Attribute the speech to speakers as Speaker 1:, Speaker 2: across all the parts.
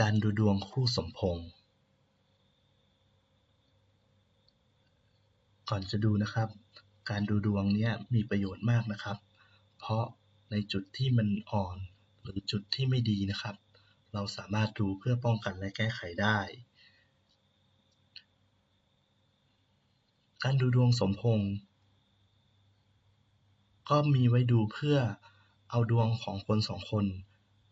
Speaker 1: การดูดวงคู่สมพงษ์ ก่อนจะดูนะครับ การดูดวงเนี้ยมีประโยชน์มากนะครับ เพราะในจุดที่มันอ่อนหรือจุดที่ไม่ดีนะครับ เราสามารถดูเพื่อป้องกันและแก้ไขได้ การดูดวงสมพงษ์ก็มีไว้ดูเพื่อเอาดวงของคนสองคน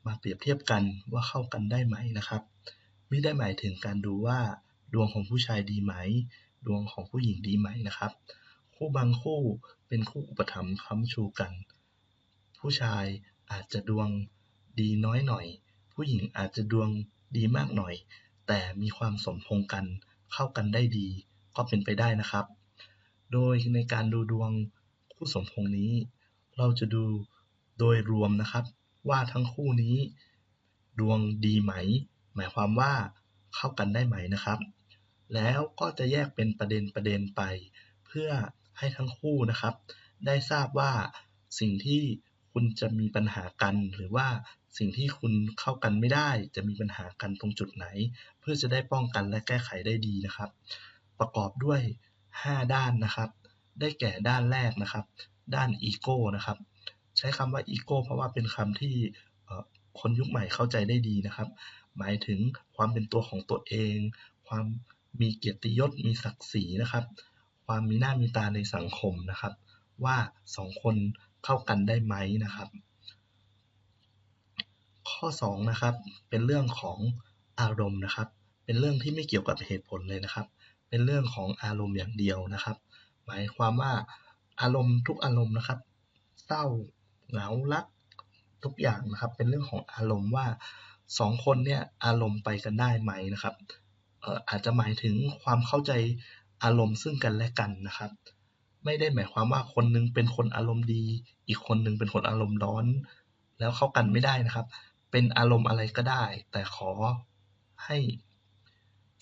Speaker 1: มาเปรียบเทียบกันว่าเข้ากันได้ไหมนะครับ ไม่ได้หมายถึงการดูว่า ดวงของผู้ชายดีไหม ดวงของผู้หญิงดีไหมนะครับ คู่บางคู่เป็นคู่อุปถัมภ์ค้ำชูกัน ผู้ชายอาจจะดวงดีน้อยหน่อย ผู้หญิงอาจจะดวงดีมากหน่อย แต่มีความสมพงกันเข้ากันได้ดี ก็เป็นไปได้นะครับ โดยในการดูดวงคู่สมพงนี้ เราจะดูโดยรวมนะครับ ว่าทั้งคู่นี้ ดวงดีไหม หมายความว่าเข้ากันได้ไหมนะครับ แล้วก็จะแยกเป็นประเด็นประเด็นไป เพื่อให้ทั้งคู่นะครับ ได้ทราบว่าสิ่งที่คุณจะมีปัญหากัน หรือว่าสิ่งที่คุณเข้ากันไม่ได้ จะมีปัญหากันตรงจุดไหน เพื่อจะได้ป้องกันและแก้ไขได้ดีนะครับ ประกอบด้วย 5 ด้านนะครับ ได้แก่ด้านแรกนะครับ ด้านอีโก้นะครับ ใช้คำว่าอีโก้เพราะว่าเป็นคำที่คนยุคใหม่เข้าใจได้ดีนะครับ หมายถึงความเป็นตัวของตัวเอง ความมีเกียรติยศ มีศักดิ์ศรีนะครับ ความมีหน้ามีตาในสังคมนะครับ ว่าสองคนเข้ากันได้ไหมนะครับ ข้อ2นะครับ เป็นเรื่องของอารมณ์นะครับ เป็นเรื่องที่ไม่เกี่ยวกับเหตุผลเลยนะครับ เป็นเรื่องของอารมณ์อย่างเดียวนะครับ หมายความว่าอารมณ์ทุกอารมณ์นะครับ เศร้า เหงารักทุกอย่างนะครับ เป็นเรื่องของอารมณ์ว่าสองคนเนี่ยอารมณ์ไปกันได้ไหมนะครับเอ่ออาจจะหมายถึงความเข้าใจอารมณ์ซึ่งกันและกันนะครับ ไม่ได้หมายความว่าคนนึงเป็นคนอารมณ์ดี อีกคนนึงเป็นคนอารมณ์ร้อน แล้วเข้ากันไม่ได้นะครับ เป็นอารมณ์อะไรก็ได้ แต่ขอให้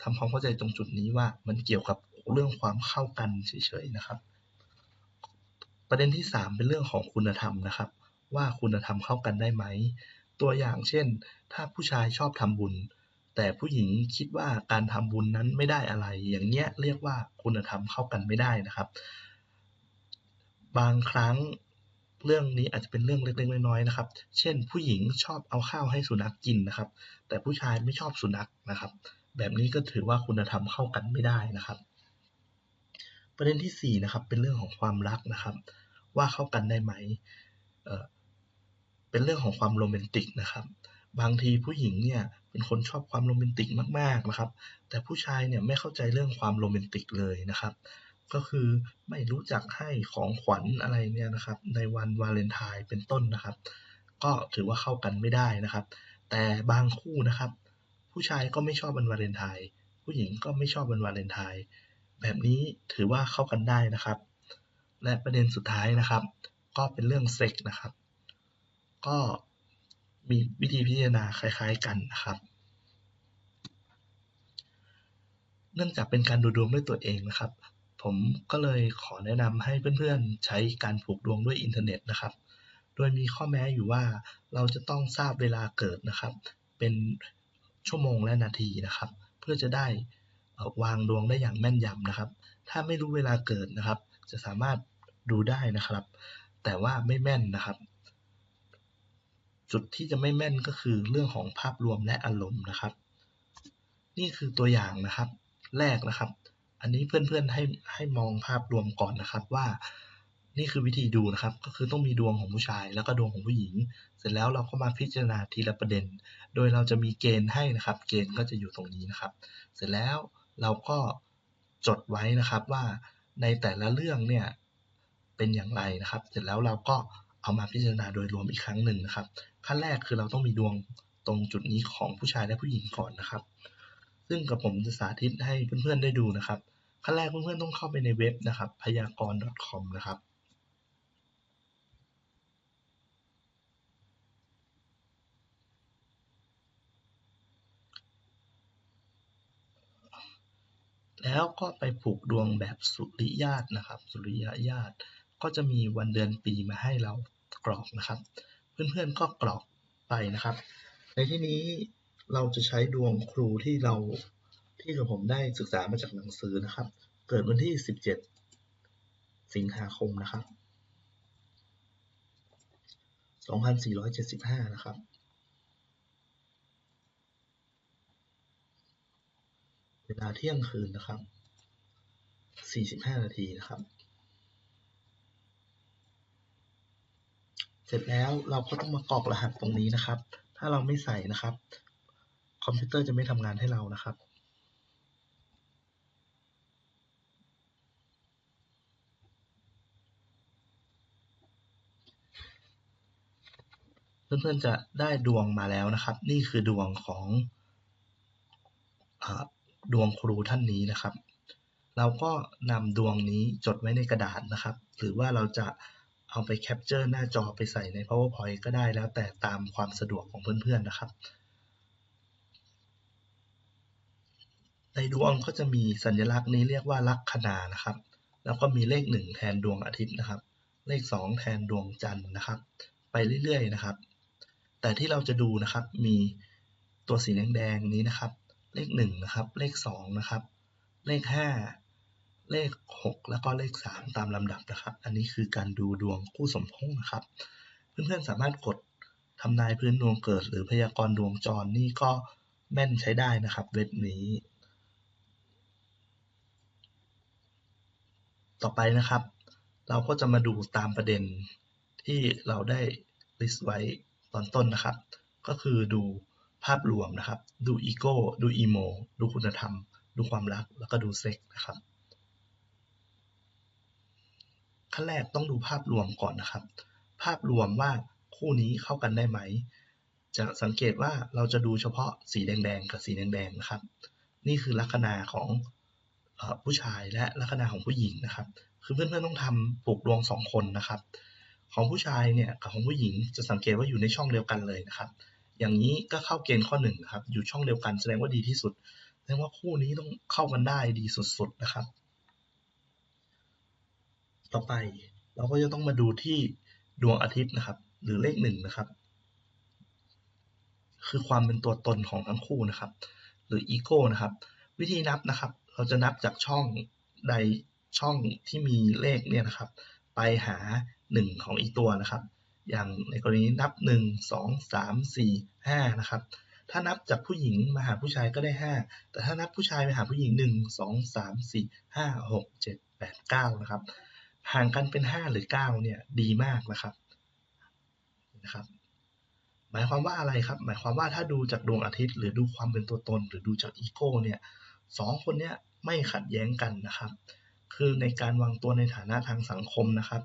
Speaker 1: ทำความเข้าใจตรงจุดนี้ว่ามันเกี่ยวกับเรื่องความเข้ากันเฉยๆนะครับ ประเด็นที่ 3 เป็นเรื่องของคุณธรรมนะครับ ว่าคุณธรรมเข้ากันได้ไหม ตัวอย่างเช่น ถ้าผู้ชายชอบทำบุญ แต่ผู้หญิงคิดว่าการทำบุญนั้นไม่ได้อะไร อย่างเงี้ยเรียกว่าคุณธรรมเข้ากันไม่ได้นะครับ บางครั้งเรื่องนี้อาจจะเป็นเรื่องเล็กๆน้อยๆนะครับ เช่น ผู้หญิงชอบเอาข้าวให้สุนัขกินนะครับ แต่ผู้ชายไม่ชอบสุนัขนะครับ แบบนี้ก็ถือว่าคุณธรรมเข้ากันไม่ได้นะครับ ประเด็นที่4นะครับเป็นเรื่องของความรักนะครับ ว่าเข้ากันได้ไหมเเป็นเรื่องของความโรแมนติกนะครับ บางทีผู้หญิงเนี่ยเป็นคนชอบความโรแมนติกมากๆนะครับ แต่ผู้ชายเนี่ยไม่เข้าใจเรื่องความโรแมนติกเลยนะครับ ก็คือไม่รู้จักให้ของขวัญอะไรเนี่ยนะครับ ในวันวาเลนไทน์เป็นต้นนะครับ ก็ถือว่าเข้ากันไม่ได้นะครับ แต่บางคู่นะครับ ผู้ชายก็ไม่ชอบวันวาเลนไทน์ผู้หญิงก็ไม่ชอบวันวาเลนไทน์ แบบนี้ถือว่าเข้ากันได้นะครับ และประเด็นสุดท้ายนะครับ ก็เป็นเรื่องเซ็กนะครับ ก็มีวิธีพิจารณาคล้าย ๆกันนะครับ เนื่องจากเป็นการดูดวงด้วยตัวเองนะครับ ผมก็เลยขอแนะนำให้เพื่อนๆ ใช้การผูกดวงด้วยอินเทอร์เน็ตนะครับ โดยมีข้อแม้อยู่ว่าเราจะต้องทราบเวลาเกิดนะครับ เป็นชั่วโมงและนาทีนะครับ เพื่อจะได้ วางดวงได้อย่างแม่นยำนะครับ ถ้าไม่รู้เวลาเกิดนะครับ จะสามารถดูได้นะครับ แต่ว่าไม่แม่นนะครับ จุดที่จะไม่แม่นก็คือเรื่องของภาพรวมและอารมณ์นะครับ นี่คือตัวอย่างนะครับ แรกนะครับ อันนี้เพื่อนๆให้ให้มองภาพรวมก่อนนะครับว่านี่คือวิธีดูนะครับ ก็คือต้องมีดวงของผู้ชาย แล้วก็ดวงของผู้หญิง เสร็จแล้วเราก็มาพิจารณาทีละประเด็น โดยเราจะมีเกณฑ์ให้นะครับ เกณฑ์ก็จะอยู่ตรงนี้นะครับ เสร็จแล้ว เราก็จดไว้นะครับว่าในแต่ละเรื่องเนี่ยเป็นอย่างไรนะครับ เสร็จแล้วเราก็เอามาพิจารณาโดยรวมอีกครั้งหนึ่งนะครับ ขั้นแรกคือเราต้องมีดวงตรงจุดนี้ของผู้ชายและผู้หญิงก่อนนะครับ ซึ่งกับผมจะสาธิตให้เพื่อนๆได้ดูนะครับ ขั้นแรกเพื่อนๆต้องเข้าไปในเว็บนะครับพยากรณ์ .com นะครับ แล้วก็ไปผูกดวงแบบสุริยาตนะครับ สุริยญาตก็จะมีวันเดือนปีมาให้เรากรอกนะครับ เพื่อนๆก็กรอกไปนะครับ ในที่นี้เราจะใช้ดวงครูที่เราที่กระผมได้ศึกษามาจากหนังสือนะครับ เกิดวันที่ 17 สิงหาคมนะครับ 2475 นะครับ เว ลาเที่ยงคืนนะครับ45นาทีนะครับ เสร็จแล้วเราก็ต้องมากรอกรหัสตรงนี้นะครับ ถ้าเราไม่ใส่นะครับ คอมพิวเตอร์จะไม่ทำงานให้เรานะครับเพื่อนๆจะได้ดวงมาแล้วนะครับ นี่คือดวงของอา ดวงครูท่านนี้นะครับ เราก็นำดวงนี้จดไว้ในกระดาษนะครับ หรือว่าเราจะเอาไปแคปเจอร์หน้าจอไปใส่ใน powerpoint ก็ได้แล้วแต่ตามความสะดวกของเพื่อนๆนะครับ ในดวงก็จะมีสัญลักษณ์นี้เรียกว่าลัคนานะครับ แล้วก็มีเลขหนึ่งแทนดวงอาทิตย์นะครับ เลขสองแทนดวงจันทร์นะครับ ไปเรื่อยๆนะครับ แต่ที่เราจะดูนะครับมีตัวสีแดงๆนี้นะครับ เลขหนึ่งนะครับ เลขสองนะครับ เลขห้าเลขหกแล้วก็เลขสามตามลำดับนะครับ อันนี้คือการดูดวงคู่สมพงษ์นะครับ เพื่อนๆสามารถกดทำนายพื้นดวงเกิด หรือพยากรณ์ดวงจรนี่ก็แม่นใช้ได้นะครับ เว็บนี้ ต่อไปนะครับ เราก็จะมาดูตามประเด็นที่เราได้ list ไว้ตอนต้นนะครับ ก็คือดู ภาพรวมนะครับ ดูอีโก้ ดูอีโม ดูคุณธรรม ดูความรัก แล้วก็ดูเซ็กนะครับ ขั้นแรกต้องดูภาพรวมก่อนนะครับ ภาพรวมว่าคู่นี้เข้ากันได้ไหม จะสังเกตว่าเราจะดูเฉพาะสีแดงๆกับสีแดงๆนะครับ นี่คือลัคนาของอผู้ชายและลัคนาของผู้หญิงนะครับ คือเพื่อนๆต้องทำปลูกดวงสองคนนะครับ ของผู้ชายเนี่ยกับของผู้หญิงจะสังเกตว่าอยู่ในช่องเดียวกันเลยนะครับ อย่างนี้ก็เข้าเกณฑ์ข้อหนึ่งครับ อยู่ช่องเดียวกันแสดงว่าดีที่สุด แสดงว่าคู่นี้ต้องเข้ากันได้ดีสุดๆนะครับ ต่อไปเราก็จะต้องมาดูที่ดวงอาทิตย์นะครับ หรือเลขหนึ่งนะครับ คือความเป็นตัวตนของทั้งคู่นะครับ หรืออีโก้นะครับ วิธีนับนะครับ เราจะนับจากช่องใดช่องที่มีเลขเนี่ยนะครับ ไปหา 1 ของอีกตัวนะครับ อย่างในกรณีนี้นับ 1 2 3 4 5นะครับถ้านับจากผู้หญิงมาหาผู้ชายก็ได้ 5 แต่ถ้านับผู้ชายไปหาผู้หญิง 1 2 3 4 5 6 7 8 9นะครับห่างกันเป็น 5 หรือ 9 เนี่ยดีมากนะครับนะครับหมายความว่าอะไรครับ หมายความว่าถ้าดูจากดวงอาทิตย์ หรือดูความเป็นตัวตน หรือดูจากอีโก้เนี่ยสองคนเนี้ยไม่ขัดแย้งกันนะครับ คือในการวางตัวในฐานะทางสังคมนะครับ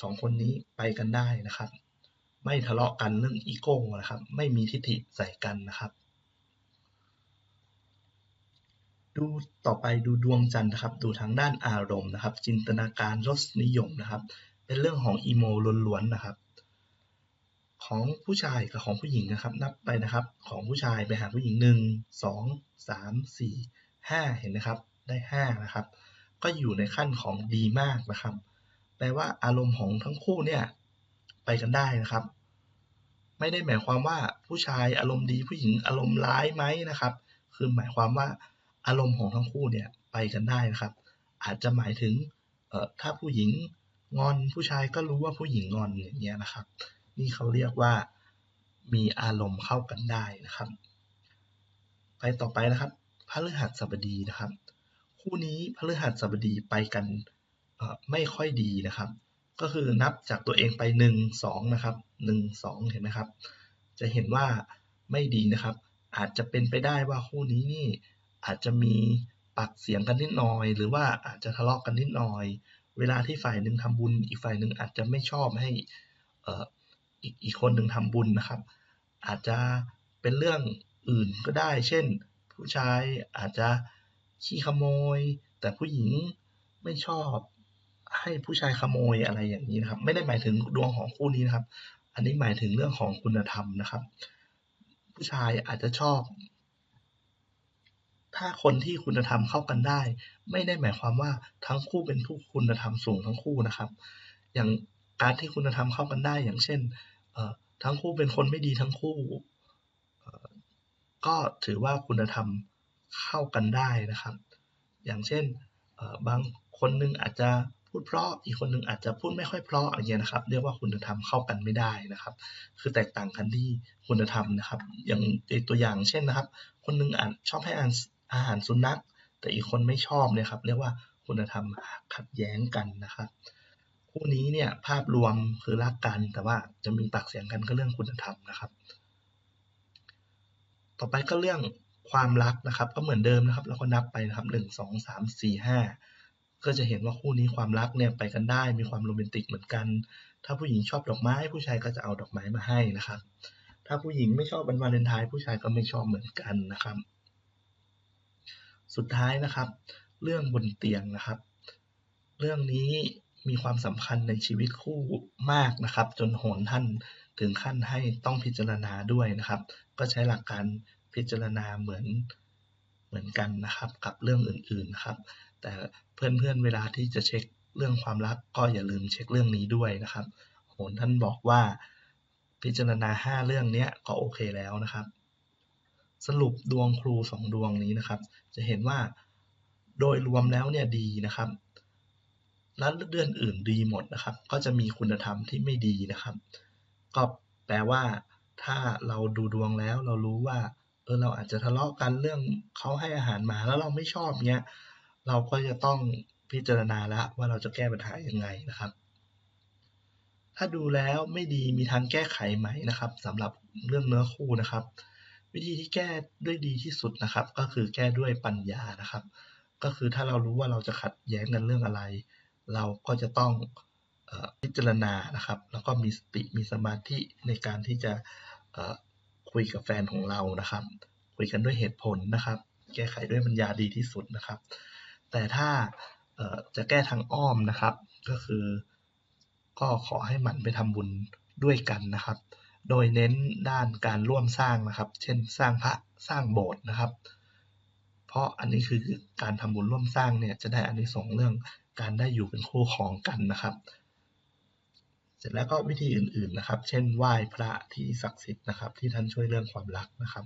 Speaker 1: สองคนนี้ไปกันได้นะครับ ไม่ทะเลาะกันเรื่องอีโก้นะครับ ไม่มีทิฐิใส่กันนะครับ ดูต่อไปดูดวงจันทร์นะครับ ดูทางด้านอารมณ์นะครับ จินตนาการรสนิยมนะครับ เป็นเรื่องของอีโมล้วนๆนะครับ ของผู้ชายกับของผู้หญิงนะครับ นับไปนะครับ ของผู้ชายไปหาผู้หญิงหนึ่งสองสามสี่ห้าเห็นไหมครับ ได้ห้านะครับ ก็อยู่ในขั้นของดีมากนะครับ แปลว่าอารมณ์ของทั้งคู่เนี่ยไปกันได้นะครับ ไม่ได้หมายความว่าผู้ชายอารมณ์ดีผู้หญิงอารมณ์ร้ายไหมนะครับ คือหมายความว่าอารมณ์ของทั้งคู่เนี่ยไปกันได้นะครับ อาจจะหมายถึงเอ่อถ้าผู้หญิงงอนผู้ชายก็รู้ว่าผู้หญิงงอนอย่างเงี้ยนะครับ นี่เขาเรียกว่ามีอารมณ์เข้ากันได้นะครับ ไปต่อไปนะครับพฤหัสบดีนะครับ คู่นี้พฤหัสบดีไปกัน ไม่ค่อยดีนะครับ ก็คือนับจากตัวเองไปหนึ่งสองนะครับหนึ่งสองเห็นไหมครับ จะเห็นว่าไม่ดีนะครับ อาจจะเป็นไปได้ว่าคู่นี้นี่อาจจะมีปากเสียงกันนิดหน่อย หรือว่าอาจจะทะเลาะกันนิดหน่อย เวลาที่ฝ่ายหนึ่งทำบุญ อีกฝ่ายหนึ่งอาจจะไม่ชอบให้เออีกอีกคนหนึ่งทำบุญนะครับ อาจจะเป็นเรื่องอื่นก็ได้ เช่น ผู้ชายอาจจะขี้ขโมย แต่ผู้หญิงไม่ชอบ ให้ผู้ชายขโมยอะไรอย่างนี้นะครับ ไม่ได้หมายถึงดวงของคู่นี้นะครับ อันนี้หมายถึงเรื่องของคุณธรรมนะครับ ผู้ชายอาจจะชอบ ถ้าคนที่คุณธรรมเข้ากันได้ ไม่ได้หมายความว่าทั้งคู่เป็นผู้คุณธรรมสูงทั้งคู่นะครับ อย่างการที่คุณธรรมเข้ากันได้ อย่างเช่นเอทั้งคู่เป็นคนไม่ดีทั้งคู่ก็ถือว่าคุณธรรมเข้ากันได้นะครับ อย่างเช่นบางคนหนึงอาจจะ พูดเพราะอีกคนหนึ่งอาจจะพูดไม่ค่อยเพราะอย่างเงี้ยนะครับ เรียกว่าคุณธรรมเข้ากันไม่ได้นะครับ คือแตกต่างกันที่คุณธรรมนะครับ อย่างตัวอย่างเช่นนะครับ คนหนึงอาจชอบให้อาหารอาหารสุนัข แต่อีกคนไม่ชอบเนี่ยครับ เรียกว่าคุณธรรมขัดแย้งกันนะครับคู่นี้เนี่ยภาพรวมคือรักกัน แต่ว่าจะมีปากเสียงกันก็เรื่องคุณธรรมนะครับ ต่อไปก็เรื่องความรักนะครับ ก็เหมือนเดิมนะครับเราก็นับไปนะครับหนึ่งสองสามสี่ห้า ก็จะเห็นว่าคู่นี้ความรักเนี่ยไปกันได้มีความโรแมนติกเหมือนกัน ถ้าผู้หญิงชอบดอกไม้ผู้ชายก็จะเอาดอกไม้มาให้นะครับ ถ้าผู้หญิงไม่ชอบวันวาเลนไทน์ผู้ชายก็ไม่ชอบเหมือนกันนะครับ สุดท้ายนะครับ เรื่องบนเตียงนะครับ เรื่องนี้มีความสำคัญในชีวิตคู่มากนะครับ จนโหนท่านถึงขั้นให้ต้องพิจารณาด้วยนะครับ ก็ใช้หลักการพิจารณาเหมือน เหมือนกันนะครับ กับเรื่องอื่นๆนะครับ แต่เพื่อนๆเวลาที่จะเช็คเรื่องความรักก็อย่าลืมเช็คเรื่องนี้ด้วยนะครับโหนท่านบอกว่าพิจารณาห้าเรื่องนี้ก็โอเคแล้วนะครับ สรุปดวงครูสองดวงนี้นะครับ จะเห็นว่าโดยรวมแล้วเนี่ยดีนะครับและเดือนอื่นดีหมดนะครับ ก็จะมีคุณธรรมที่ไม่ดีนะครับ ก็แปลว่า ถ้าเราดูดวงแล้วเรารู้ว่า เออเราอาจจะทะเลาะกันเรื่องเขาให้อาหารหมาแล้วเราไม่ชอบเนี้ยเราก็จะต้องพิจารณาแล้วว่าเราจะแก้ปัญหายังไงนะครับ ถ้าดูแล้วไม่ดีมีทางแก้ไขไหมนะครับสำหรับเรื่องเนื้อคู่นะครับ วิธีที่แก้ด้วยดีที่สุดนะครับ ก็คือแก้ด้วยปัญญานะครับ ก็คือถ้าเรารู้ว่าเราจะขัดแย้งกันเรื่องอะไร เราก็จะต้องพิจารณานะครับ แล้วก็มีสติมีสมาธิในการที่จะ คุยกับแฟนของเรานะครับ คุยกันด้วยเหตุผลนะครับ แก้ไขด้วยปัญญาดีที่สุดนะครับ แต่ถ้าจะแก้ทางอ้อมนะครับ ก็คือก็ขอให้หมั่นไปทำบุญด้วยกันนะครับ โดยเน้นด้านการร่วมสร้างนะครับ เช่นสร้างพระสร้างโบสถ์นะครับ เพราะอันนี้คือการทำบุญร่วมสร้างเนี่ยจะได้อานิสงส์เรื่องการได้อยู่เป็นคู่ครองกันนะครับ เสร็จแล้วก็วิธีอื่นๆนะครับ เช่นไหว้พระที่ศักดิ์สิทธิ์นะครับ ที่ท่านช่วยเรื่องความรักนะครับ